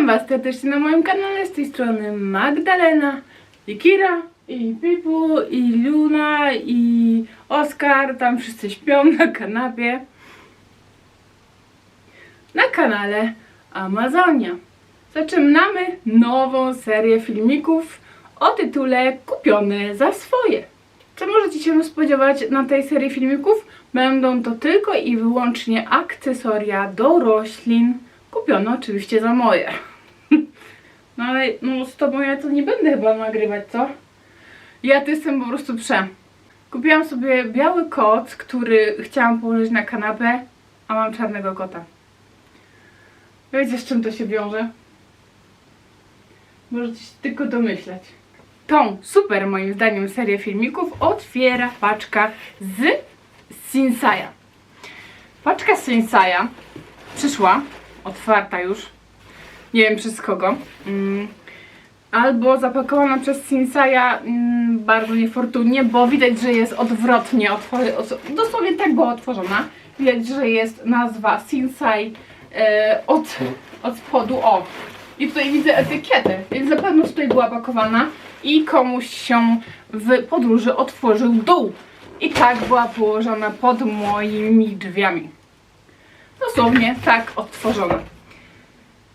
Witam Was serdecznie na moim kanale, z tej strony Magdalena, i Kira, i Pipu, i Luna, i Oskar, tam wszyscy śpią na kanapie. Na kanale Amazonia. Zaczynamy nową serię filmików o tytule Kupione za swoje. Co możecie się spodziewać na tej serii filmików? Będą to tylko i wyłącznie akcesoria do roślin, kupione oczywiście za moje. No ale no z tobą ja to nie będę chyba nagrywać, co? Ja to jestem po prostu prze. Kupiłam sobie biały kot, który chciałam położyć na kanapę, a mam czarnego kota. Wiecie z czym to się wiąże? Możecie się tylko domyśleć. Tą super moim zdaniem serię filmików otwiera paczka z Sinsaja. Paczka z Sinsaja przyszła, otwarta już, nie wiem przez kogo, mm, albo zapakowana przez Sinsaja mm, bardzo niefortunnie, bo widać, że jest odwrotnie, dosłownie tak była otworzona. Widać, że jest nazwa Sinsai e, od, od spodu, o. I tutaj widzę etykietę, więc na pewno tutaj była pakowana i komuś się w podróży otworzył dół. I tak była położona pod moimi drzwiami. Dosłownie tak odtworzona.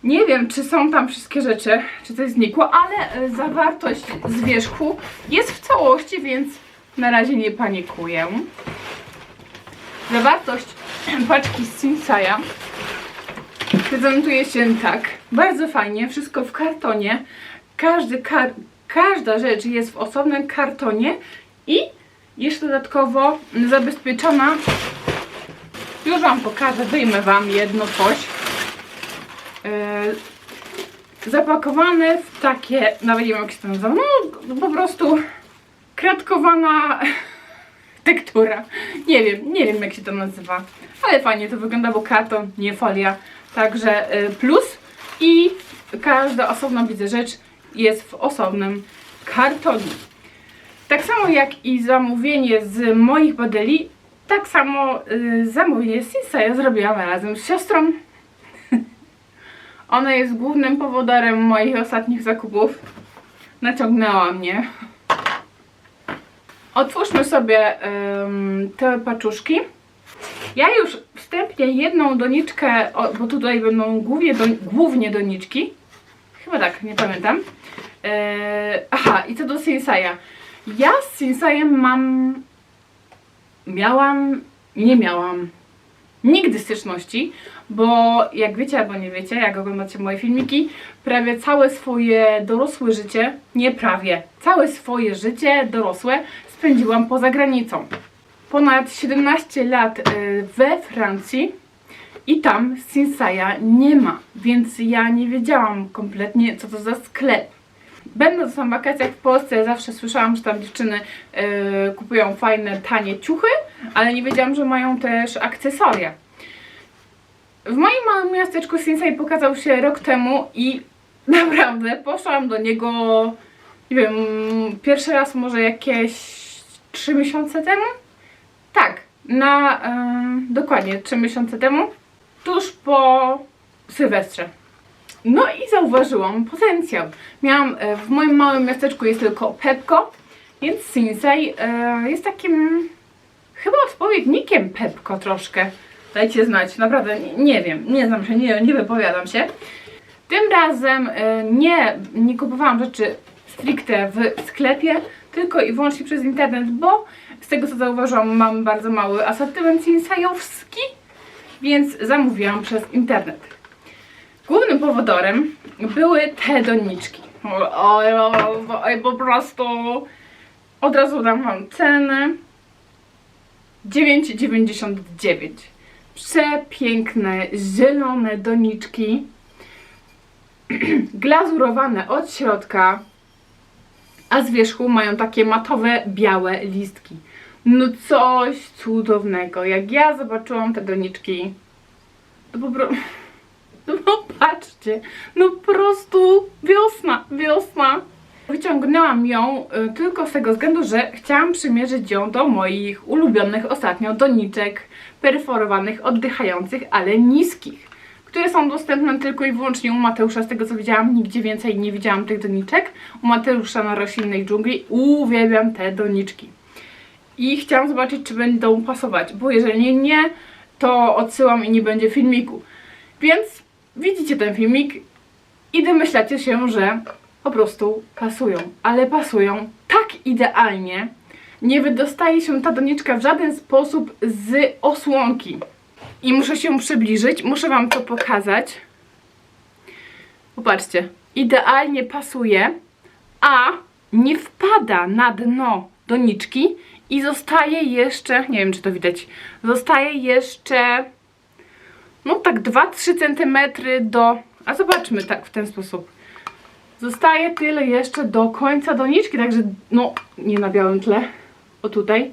Nie wiem, czy są tam wszystkie rzeczy, czy coś znikło, ale e, zawartość z wierzchu jest w całości, więc na razie nie panikuję. Zawartość paczki z Sinsaja prezentuje się tak. Bardzo fajnie, wszystko w kartonie. Każdy kar każda rzecz jest w osobnym kartonie i jeszcze dodatkowo zabezpieczona. Już Wam pokażę, wyjmę Wam jedno coś. Yy, zapakowane w takie, nawet nie wiem jak się to nazywa, no po prostu kratkowana tektura. Nie wiem, nie wiem jak się to nazywa, ale fajnie to wygląda, bo karton, nie folia. Także y, plus i każda osobna widzę rzecz jest w osobnym kartonie. Tak samo jak i zamówienie z moich modeli, tak samo y, zamówienie z Sinsa ja zrobiłam razem z siostrą. Ona jest głównym powodorem moich ostatnich zakupów. Naciągnęła mnie. Otwórzmy sobie te paczuszki. Ja już wstępnie jedną doniczkę, bo tutaj będą głównie, głównie doniczki. Chyba tak, nie pamiętam. Eee, aha, i co do Sinsaja. Ja z Sinsajem mam. Miałam. Nie miałam. Nigdy styczności, bo jak wiecie albo nie wiecie, jak oglądacie moje filmiki, prawie całe swoje dorosłe życie, nie prawie, całe swoje życie dorosłe spędziłam poza granicą. Ponad 17 lat e, we Francji i tam Sinsaja nie ma, więc ja nie wiedziałam kompletnie co to za sklep. Będąc na wakacjach w Polsce zawsze słyszałam, że tam dziewczyny e, kupują fajne, tanie ciuchy, ale nie wiedziałam, że mają też akcesoria. W moim małym miasteczku Sinsei pokazał się rok temu i naprawdę poszłam do niego, nie wiem, pierwszy raz może jakieś 3 miesiące temu? Tak, na em, dokładnie 3 miesiące temu, tuż po Sylwestrze. No i zauważyłam potencjał. Miałam, e, w moim małym miasteczku jest tylko Pepko, więc Sinsei e, jest takim chyba odpowiednikiem Pepko troszkę. Dajcie znać, naprawdę nie, nie wiem, nie znam się, nie, nie wypowiadam się. Tym razem e, nie, nie kupowałam rzeczy stricte w sklepie, tylko i wyłącznie przez internet, bo z tego co zauważyłam mam bardzo mały asortyment sinsajowski, więc zamówiłam przez internet. Głównym powodorem były te doniczki. Oj, oj, oj, po prostu od razu dam wam cenę. 9,99. Przepiękne, zielone doniczki. Glazurowane od środka, a z wierzchu mają takie matowe, białe listki. No coś cudownego. Jak ja zobaczyłam te doniczki, to po prostu... No patrzcie, no po prostu wiosna, wiosna. Wyciągnęłam ją y, tylko z tego względu, że chciałam przymierzyć ją do moich ulubionych ostatnio doniczek perforowanych, oddychających, ale niskich, które są dostępne tylko i wyłącznie u Mateusza, z tego co widziałam, nigdzie więcej nie widziałam tych doniczek. U Mateusza na roślinnej dżungli uwielbiam te doniczki. I chciałam zobaczyć, czy będą pasować, bo jeżeli nie, to odsyłam i nie będzie filmiku. Więc widzicie ten filmik i domyślacie się, że po prostu pasują, ale pasują tak idealnie. Nie wydostaje się ta doniczka w żaden sposób z osłonki. I muszę się przybliżyć, muszę Wam to pokazać. Popatrzcie, idealnie pasuje, a nie wpada na dno doniczki i zostaje jeszcze, nie wiem czy to widać, zostaje jeszcze no tak 2-3 cm do, a zobaczmy tak w ten sposób. Zostaje tyle jeszcze do końca doniczki, także no nie na białym tle, o tutaj.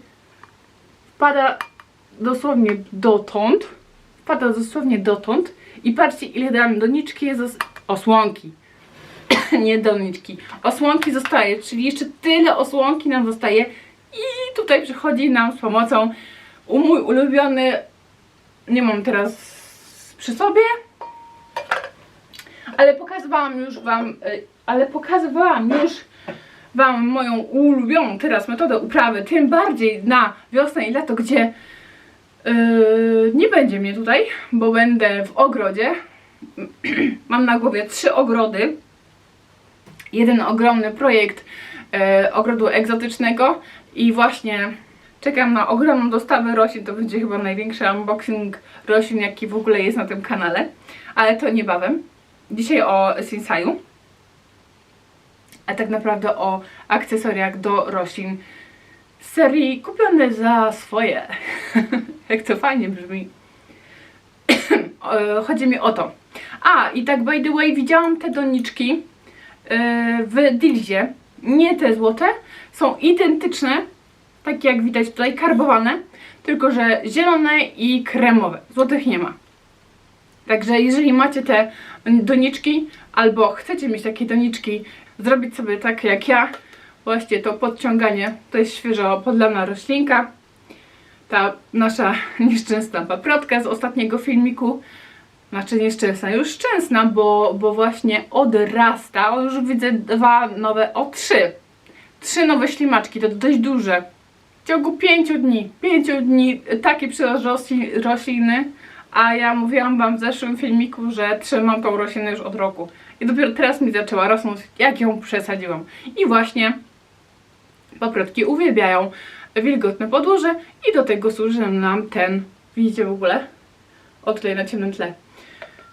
Wpada dosłownie dotąd, wpada dosłownie dotąd i patrzcie ile dam doniczki osłonki. nie doniczki. Osłonki zostaje, czyli jeszcze tyle osłonki nam zostaje i tutaj przychodzi nam z pomocą mój ulubiony, nie mam teraz przy sobie, ale pokazywałam już Wam, y, ale pokazywałam już Wam moją ulubioną teraz metodę uprawy, tym bardziej na wiosnę i lato, gdzie yy, nie będzie mnie tutaj, bo będę w ogrodzie. Mam na głowie trzy ogrody. Jeden ogromny projekt yy, ogrodu egzotycznego i właśnie czekam na ogromną dostawę roślin. To będzie chyba największy unboxing roślin, jaki w ogóle jest na tym kanale, ale to niebawem. Dzisiaj o Sinsaju a tak naprawdę o akcesoriach do roślin z serii kupione za swoje. Jak to fajnie brzmi. Chodzi mi o to. A, i tak by the way, widziałam te doniczki e, w Dilzie. Nie te złote, są identyczne, takie jak widać tutaj, karbowane, tylko że zielone i kremowe. Złotych nie ma. Także jeżeli macie te doniczki, albo chcecie mieć takie doniczki, zrobić sobie tak jak ja, właśnie to podciąganie, to jest świeżo podlana roślinka, ta nasza nieszczęsna paprotka z ostatniego filmiku, znaczy nieszczęsna, już szczęsna, bo, bo właśnie odrasta, już widzę dwa nowe, o trzy, trzy nowe ślimaczki, to dość duże, w ciągu pięciu dni, pięciu dni taki przyrost rośli- rośliny, a ja mówiłam Wam w zeszłym filmiku, że trzymam tą roślinę już od roku. I dopiero teraz mi zaczęła rosnąć, jak ją przesadziłam. I właśnie paprotki uwielbiają wilgotne podłoże i do tego służy nam ten, widzicie w ogóle? O tutaj na ciemnym tle.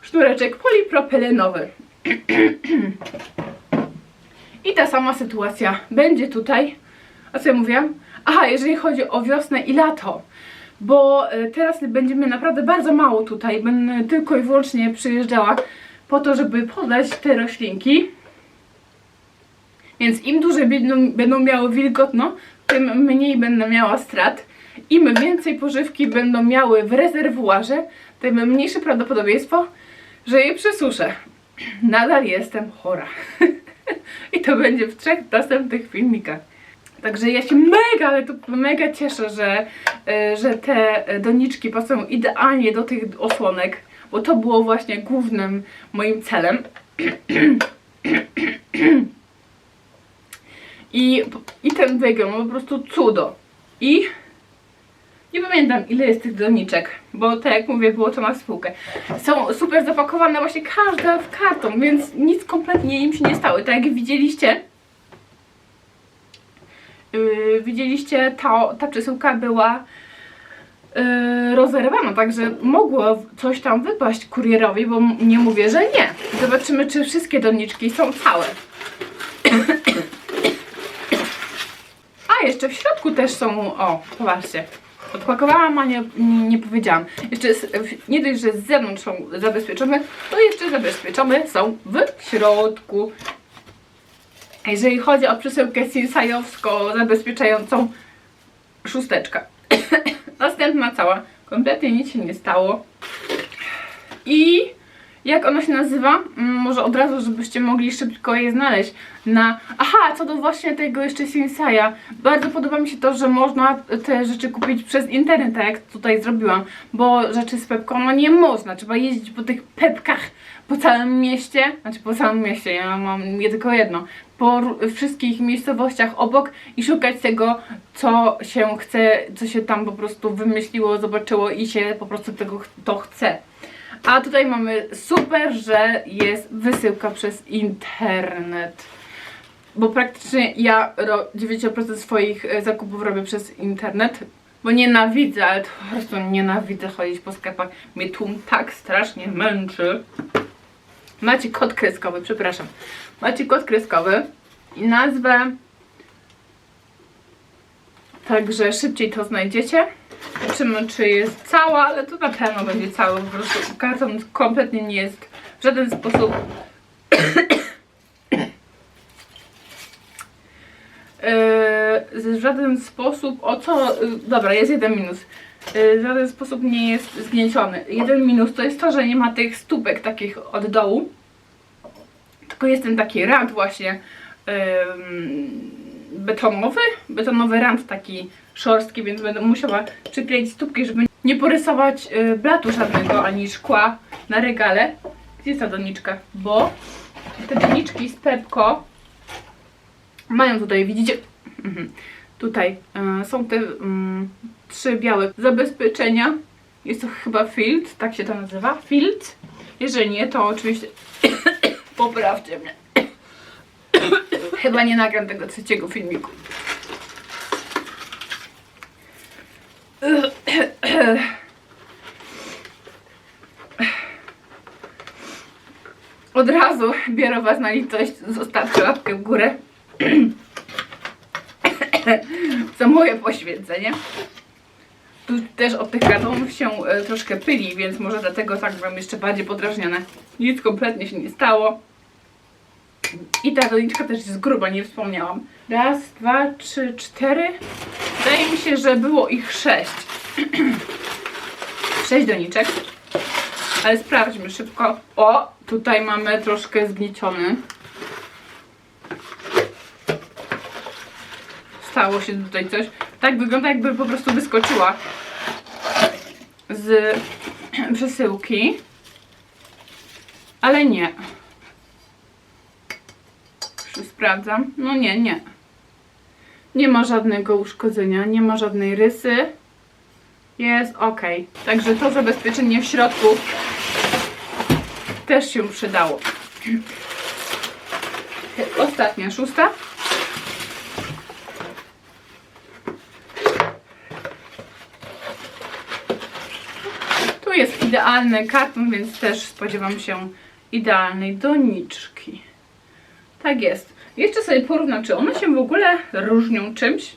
Sznureczek polipropylenowy. I ta sama sytuacja będzie tutaj. A co ja mówiłam? Aha, jeżeli chodzi o wiosnę i lato, bo e, teraz będziemy naprawdę bardzo mało tutaj, będę tylko i wyłącznie przyjeżdżała po to, żeby podać te roślinki. Więc im dłużej będą, będą miały wilgotno, tym mniej będę miała strat. Im więcej pożywki będą miały w rezerwuarze, tym mniejsze prawdopodobieństwo, że je przesuszę. Nadal jestem chora. I to będzie w trzech następnych filmikach. Także ja się mega, ale to mega cieszę, że, e, że te doniczki pasują idealnie do tych osłonek, bo to było właśnie głównym moim celem. I, I ten wygląd, no po prostu cudo. I nie pamiętam ile jest tych doniczek, bo tak jak mówię, było to na spółkę. Są super zapakowane właśnie każda w karton, więc nic kompletnie im się nie stało. Tak jak widzieliście, yy, widzieliście, ta, ta przesyłka była yy, rozerwana, także mogło coś tam wypaść kurierowi, bo nie mówię, że nie. Zobaczymy, czy wszystkie doniczki są całe. A, jeszcze w środku też są, o, popatrzcie. Odpakowałam, a nie, nie, nie powiedziałam. Jeszcze z, nie dość, że z zewnątrz są zabezpieczone, to jeszcze zabezpieczone są w środku. Jeżeli chodzi o przesyłkę sinsajowską zabezpieczającą szósteczka. Następna cała. Kompletnie nic się nie stało. I Jak ona się nazywa? Mm, Może od razu, żebyście mogli szybko je znaleźć. Na. Aha, co do właśnie tego jeszcze Sinsaja. Bardzo podoba mi się to, że można te rzeczy kupić przez internet, tak jak tutaj zrobiłam. Bo rzeczy z Pepką no nie można. Trzeba jeździć po tych Pepkach po całym mieście. Znaczy po całym mieście, ja mam tylko jedno. Po wszystkich miejscowościach obok i szukać tego, co się chce, co się tam po prostu wymyśliło, zobaczyło i się po prostu tego to chce. A tutaj mamy super, że jest wysyłka przez internet. Bo praktycznie ja ro- 90% swoich e, zakupów robię przez internet. Bo nienawidzę, ale to po prostu nienawidzę chodzić po sklepach. Mnie tłum tak strasznie męczy. Macie kod kreskowy, przepraszam. Macie kod kreskowy i nazwę. Także szybciej to znajdziecie. Zobaczymy, czy jest cała, ale to na pewno będzie cały. Po prostu karton kompletnie nie jest w żaden sposób. W żaden sposób. O co. Dobra, jest jeden minus. Yy, w żaden sposób nie jest zgnieciony. Jeden minus to jest to, że nie ma tych stópek takich od dołu. Tylko jest ten taki rand właśnie betonowy, betonowy rand taki szorstki, więc będę musiała przykleić stópki, żeby nie porysować y, blatu żadnego ani szkła na regale. Gdzie jest ta doniczka? Bo te doniczki z Pepko mają tutaj, widzicie? Mhm. Tutaj y, są te mm, trzy białe zabezpieczenia. Jest to chyba filt, tak się to nazywa. Filt. Jeżeli nie, to oczywiście poprawcie mnie. Chyba nie nagram tego trzeciego filmiku. Od razu biorę Was na litość, zostawcie łapkę w górę. Za moje poświęcenie. Tu też od tych kartonów się e, troszkę pyli, więc może dlatego tak byłam jeszcze bardziej podrażnione. Nic kompletnie się nie stało. I ta doniczka też jest gruba, nie wspomniałam. Raz, dwa, trzy, cztery. Wydaje mi się, że było ich sześć. sześć doniczek. Ale sprawdźmy szybko. O, tutaj mamy troszkę zgnieciony. Stało się tutaj coś. Tak wygląda jakby po prostu wyskoczyła z przesyłki. Ale nie. Już sprawdzam. No nie, nie. Nie ma żadnego uszkodzenia, nie ma żadnej rysy. Jest ok. Także to zabezpieczenie w środku też się przydało. Ostatnia, szósta. Tu jest idealny karton, więc też spodziewam się idealnej doniczki. Tak jest. Jeszcze sobie porównam, czy one się w ogóle różnią czymś.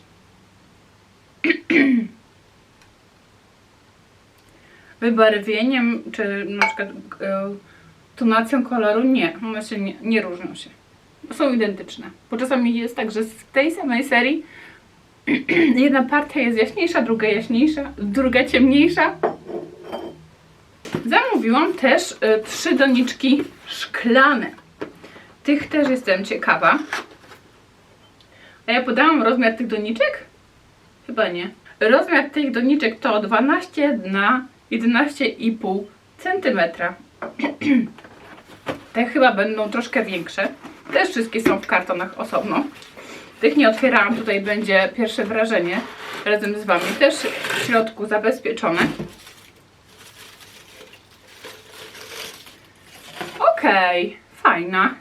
Wybarwieniem, czy na przykład e, tonacją koloru? Nie, one się nie, nie różnią się. Są identyczne. Bo czasami jest tak, że z tej samej serii jedna partia jest jaśniejsza, druga jaśniejsza, druga ciemniejsza. Zamówiłam też y, trzy doniczki szklane. Tych też jestem ciekawa. A ja podałam rozmiar tych doniczek? Chyba nie. Rozmiar tych doniczek to 12 na 11,5 cm. Te chyba będą troszkę większe. Też wszystkie są w kartonach osobno. Tych nie otwierałam, tutaj będzie pierwsze wrażenie razem z Wami. Też w środku zabezpieczone. Okej, fajna.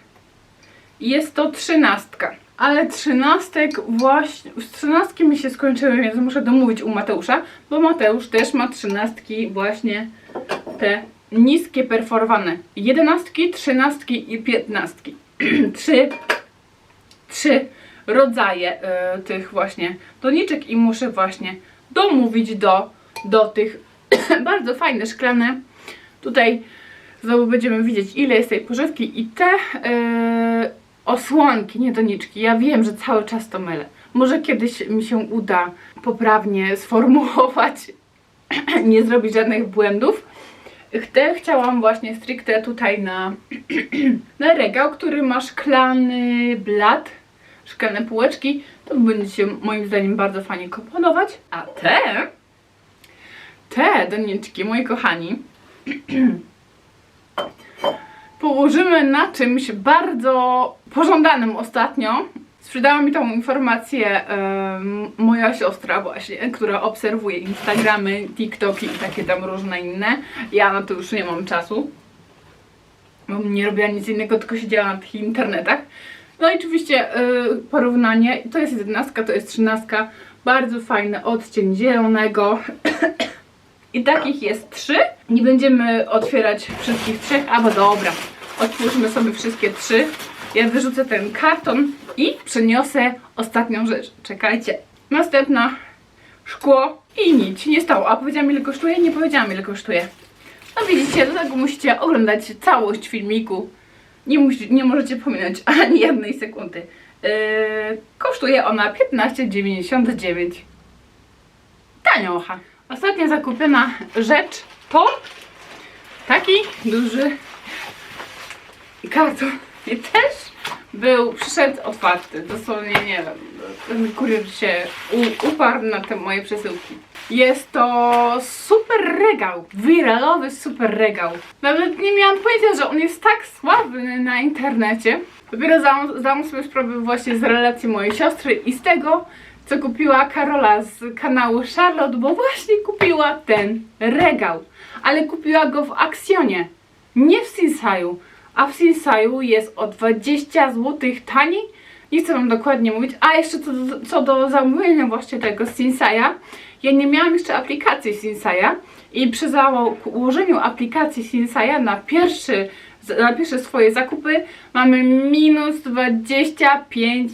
Jest to trzynastka. Ale trzynastek właśnie, z trzynastki mi się skończyły, więc muszę domówić u Mateusza, bo Mateusz też ma trzynastki właśnie te niskie perforowane. Jedenastki, trzynastki i piętnastki. trzy, trzy rodzaje y, tych właśnie doniczek i muszę właśnie domówić do, do tych bardzo fajne szklane. Tutaj znowu będziemy widzieć ile jest tej pożywki i te y, osłonki, nie doniczki. Ja wiem, że cały czas to mylę. Może kiedyś mi się uda poprawnie sformułować, nie zrobić żadnych błędów. Ch- chciałam właśnie stricte tutaj na, na regał, który ma szklany blat, szklane półeczki. To będzie się moim zdaniem bardzo fajnie komponować. A te, te doniczki, moi kochani, położymy na czymś bardzo pożądanym ostatnio. Sprzedała mi tą informację moja siostra właśnie, która obserwuje Instagramy, TikToki i takie tam różne inne. Ja na to już nie mam czasu, bo nie robiła nic innego, tylko siedziała na tych internetach. No i oczywiście y, porównanie, to jest jedenastka, to jest trzynastka, bardzo fajny odcień zielonego. I takich jest trzy. Nie będziemy otwierać wszystkich trzech, albo dobra, otwórzmy sobie wszystkie trzy. Ja wyrzucę ten karton i przyniosę ostatnią rzecz. Czekajcie. Następna szkło i nic nie stało. A powiedziałam ile kosztuje? Nie powiedziałam ile kosztuje. No widzicie, dlatego musicie oglądać całość filmiku. Nie, musi, nie możecie pominąć ani jednej sekundy. Yy, kosztuje ona 15,99. Taniocha. Ostatnia zakupiona rzecz to taki duży karton. I też był, przyszedł otwarty. Dosłownie nie wiem, ten kurier się uparł na te moje przesyłki. Jest to super regał, wiralowy super regał. Nawet nie miałam pojęcia, że on jest tak sławny na internecie. Dopiero zdałam, sobie sprawę właśnie z relacji mojej siostry i z tego, co kupiła Karola z kanału Charlotte, bo właśnie kupiła ten regał. Ale kupiła go w Aksjonie, nie w Sinsaju. A w Sinsaju jest o 20 zł taniej. Nie chcę wam dokładnie mówić. A jeszcze co do, co do zamówienia właśnie tego Sinsaja. Ja nie miałam jeszcze aplikacji Sinsaja i przy założeniu aplikacji Sinsaja na pierwszy na pierwsze swoje zakupy mamy minus 25%.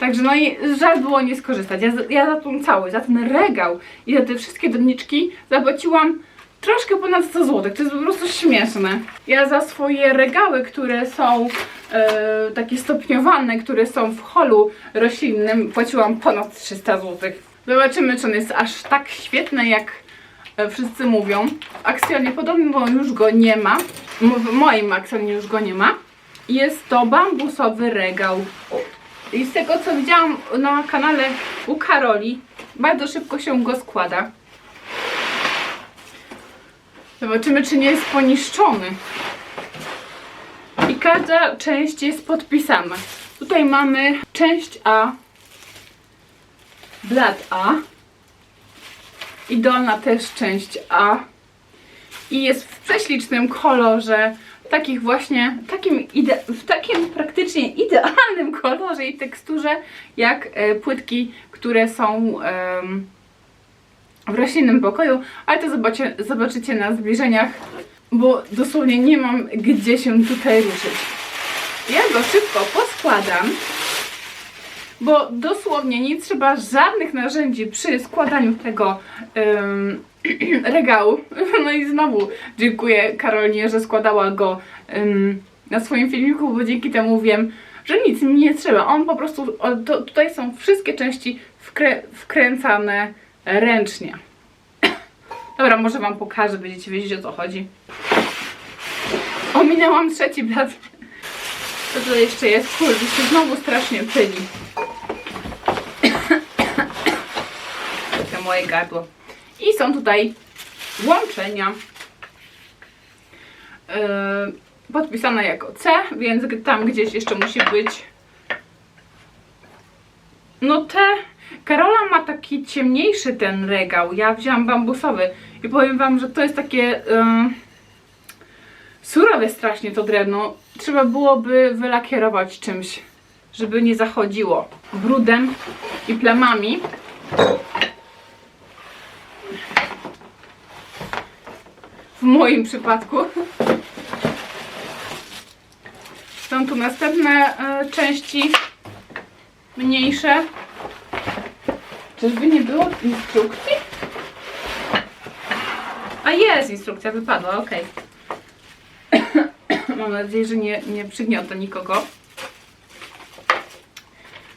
Także no i żal było nie skorzystać. Ja, ja za tą całość, za ten regał i za te wszystkie doniczki zapłaciłam troszkę ponad 100 zł. To jest po prostu śmieszne. Ja za swoje regały, które są e, takie stopniowane, które są w holu roślinnym, płaciłam ponad 300 zł. Zobaczymy, czy on jest aż tak świetny, jak e, wszyscy mówią. W Aksjonie podobno już go nie ma. W moim Aksjonie już go nie ma. Jest to bambusowy regał. I z tego co widziałam na kanale u Karoli, bardzo szybko się go składa. Zobaczymy, czy nie jest poniszczony. I każda część jest podpisana. Tutaj mamy część A, blat A i dolna też część A. I jest w prześlicznym kolorze, takich właśnie, takim w takim praktycznie idealnym kolorze i teksturze, jak e, płytki, które są w roślinnym pokoju, ale to zobacie, zobaczycie na zbliżeniach, bo dosłownie nie mam gdzie się tutaj ruszyć. Ja go szybko poskładam, bo dosłownie nie trzeba żadnych narzędzi przy składaniu tego em, regału. No i znowu dziękuję Karolinie, że składała go em, na swoim filmiku, bo dzięki temu wiem, że nic mi nie trzeba. On po prostu, o, to, tutaj są wszystkie części wkrę, wkręcane ręcznie. Dobra, może Wam pokażę, będziecie wiedzieć o co chodzi. Ominęłam trzeci blat. Co to jeszcze jest? Kurde, się znowu strasznie pyli. To moje gardło. I są tutaj łączenia. Yy, podpisane jako C, więc tam gdzieś jeszcze musi być. No te. Karola ma taki ciemniejszy ten regał. Ja wzięłam bambusowy i powiem wam, że to jest takie. Yy, surowe strasznie to drewno. Trzeba byłoby wylakierować czymś, żeby nie zachodziło brudem i plamami. W moim przypadku. Są tu następne e, części mniejsze. Czyżby nie było instrukcji? A jest instrukcja, wypadła, okej. Mam nadzieję, że nie, nie przygniotę nikogo.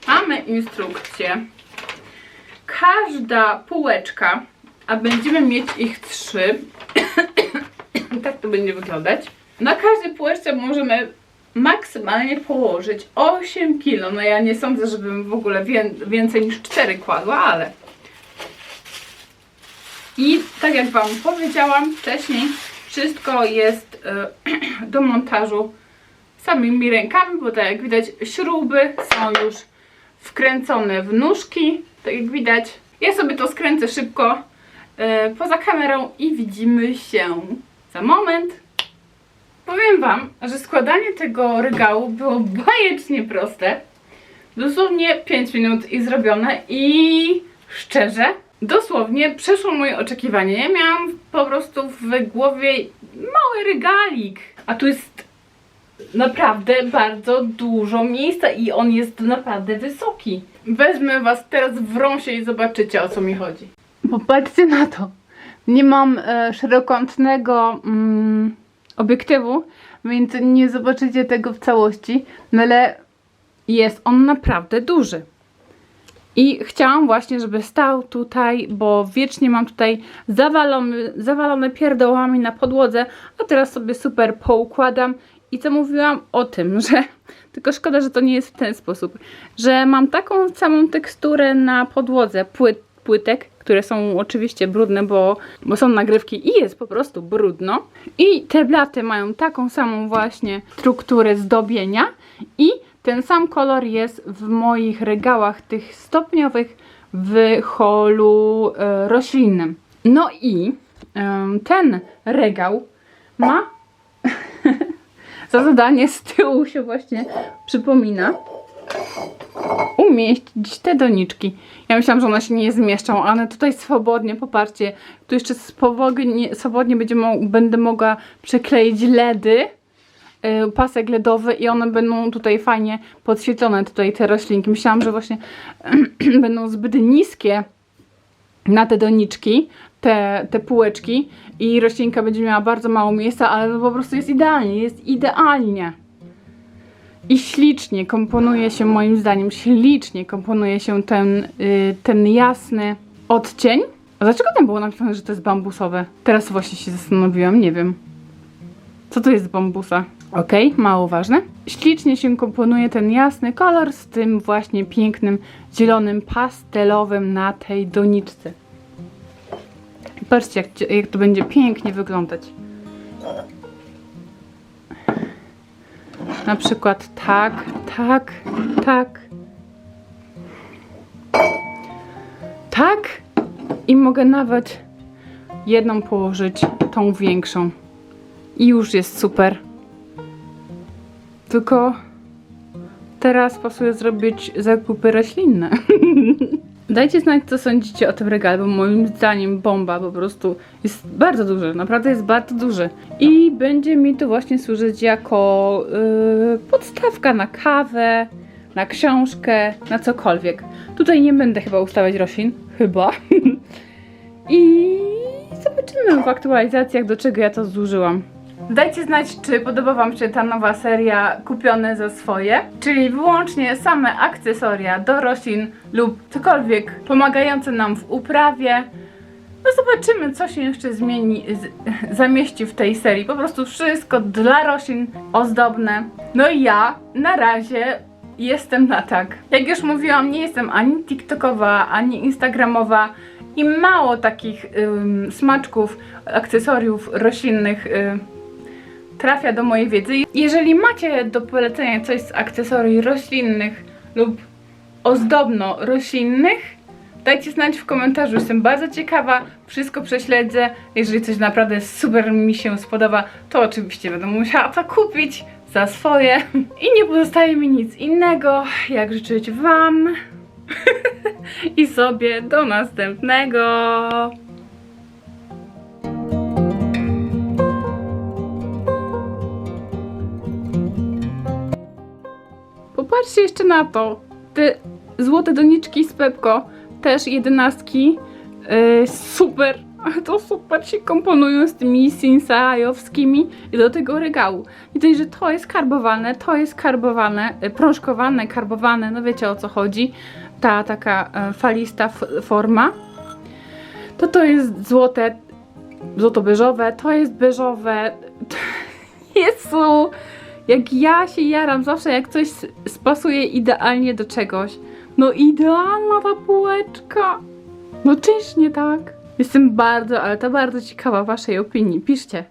Mamy instrukcję. Każda półeczka, a będziemy mieć ich trzy, tak to będzie wyglądać. Na każdej półeczce możemy maksymalnie położyć 8 kg. No ja nie sądzę, żebym w ogóle wię- więcej niż 4 kładła, ale... I tak jak Wam powiedziałam wcześniej, wszystko jest e, do montażu samymi rękami, bo tak jak widać śruby są już wkręcone w nóżki, tak jak widać. Ja sobie to skręcę szybko e, poza kamerą i widzimy się za moment. Powiem Wam, że składanie tego regału było bajecznie proste. Dosłownie 5 minut i zrobione i szczerze, dosłownie przeszło moje oczekiwanie. Ja miałam po prostu w głowie mały regalik, a tu jest naprawdę bardzo dużo miejsca i on jest naprawdę wysoki. Wezmę Was teraz w rąsie i zobaczycie o co mi chodzi. Popatrzcie na to. Nie mam e, szerokokątnego mm, obiektywu, więc nie zobaczycie tego w całości, no ale jest on naprawdę duży. I chciałam właśnie, żeby stał tutaj, bo wiecznie mam tutaj zawalony, zawalone pierdołami na podłodze, a teraz sobie super poukładam. I co mówiłam o tym, że tylko szkoda, że to nie jest w ten sposób, że mam taką samą teksturę na podłodze płyt, płytek, które są oczywiście brudne, bo, bo są nagrywki i jest po prostu brudno. I te blaty mają taką samą właśnie strukturę zdobienia i ten sam kolor jest w moich regałach tych stopniowych w holu e, roślinnym. No i em, ten regał ma za zadanie z tyłu się właśnie przypomina umieścić te doniczki. Ja myślałam, że one się nie zmieszczą, a one tutaj swobodnie, popatrzcie, tu jeszcze swobodnie, swobodnie będzie będę mogła przykleić LEDy, yy, pasek LEDowy i one będą tutaj fajnie podświetlone, tutaj te roślinki. Myślałam, że właśnie będą zbyt niskie na te doniczki, te, te półeczki i roślinka będzie miała bardzo mało miejsca, ale to po prostu jest idealnie, jest idealnie. I ślicznie komponuje się, moim zdaniem, ślicznie komponuje się ten, y, ten jasny odcień. A dlaczego tam było napisane, że to jest bambusowe? Teraz właśnie się zastanowiłam, nie wiem. Co to jest bambusa? Okej, mało ważne. Ślicznie się komponuje ten jasny kolor z tym właśnie pięknym, zielonym, pastelowym na tej doniczce. Patrzcie, jak, jak to będzie pięknie wyglądać. Na przykład tak, tak, tak. Tak. I mogę nawet jedną położyć, tą większą. I już jest super. Tylko teraz pasuje zrobić zakupy roślinne. Dajcie znać, co sądzicie o tym regale, bo moim zdaniem bomba po prostu jest bardzo duży, naprawdę jest bardzo duży. I będzie mi to właśnie służyć jako yy, podstawka na kawę, na książkę, na cokolwiek. Tutaj nie będę chyba ustawiać roślin, chyba. I zobaczymy w aktualizacjach, do czego ja to zużyłam. Dajcie znać, czy podoba Wam się ta nowa seria kupione za swoje, czyli wyłącznie same akcesoria do roślin lub cokolwiek pomagające nam w uprawie. No zobaczymy, co się jeszcze zmieni, z, zamieści w tej serii. Po prostu wszystko dla roślin ozdobne. No i ja na razie jestem na tak. Jak już mówiłam, nie jestem ani TikTokowa, ani Instagramowa i mało takich ym, smaczków, akcesoriów roślinnych y, trafia do mojej wiedzy. Jeżeli macie do polecenia coś z akcesorii roślinnych lub ozdobno-roślinnych, dajcie znać w komentarzu. Jestem bardzo ciekawa, wszystko prześledzę. Jeżeli coś naprawdę super mi się spodoba, to oczywiście będę musiała to kupić za swoje. I nie pozostaje mi nic innego, jak życzyć Wam i sobie do następnego. Popatrzcie jeszcze na to. Te złote doniczki z Pepko, też jedenastki. Yy, super, to super się komponują z tymi sinsajowskimi i do tego regału. I to, że to jest karbowane, to jest karbowane, y, prążkowane, karbowane, no wiecie o co chodzi. Ta taka y, falista forma. To to jest złote, złoto-beżowe, to jest beżowe. Jezu! Jak ja się jaram zawsze, jak coś spasuje idealnie do czegoś. No idealna ta półeczka. No czyż nie tak? Jestem bardzo, ale to bardzo ciekawa waszej opinii. Piszcie.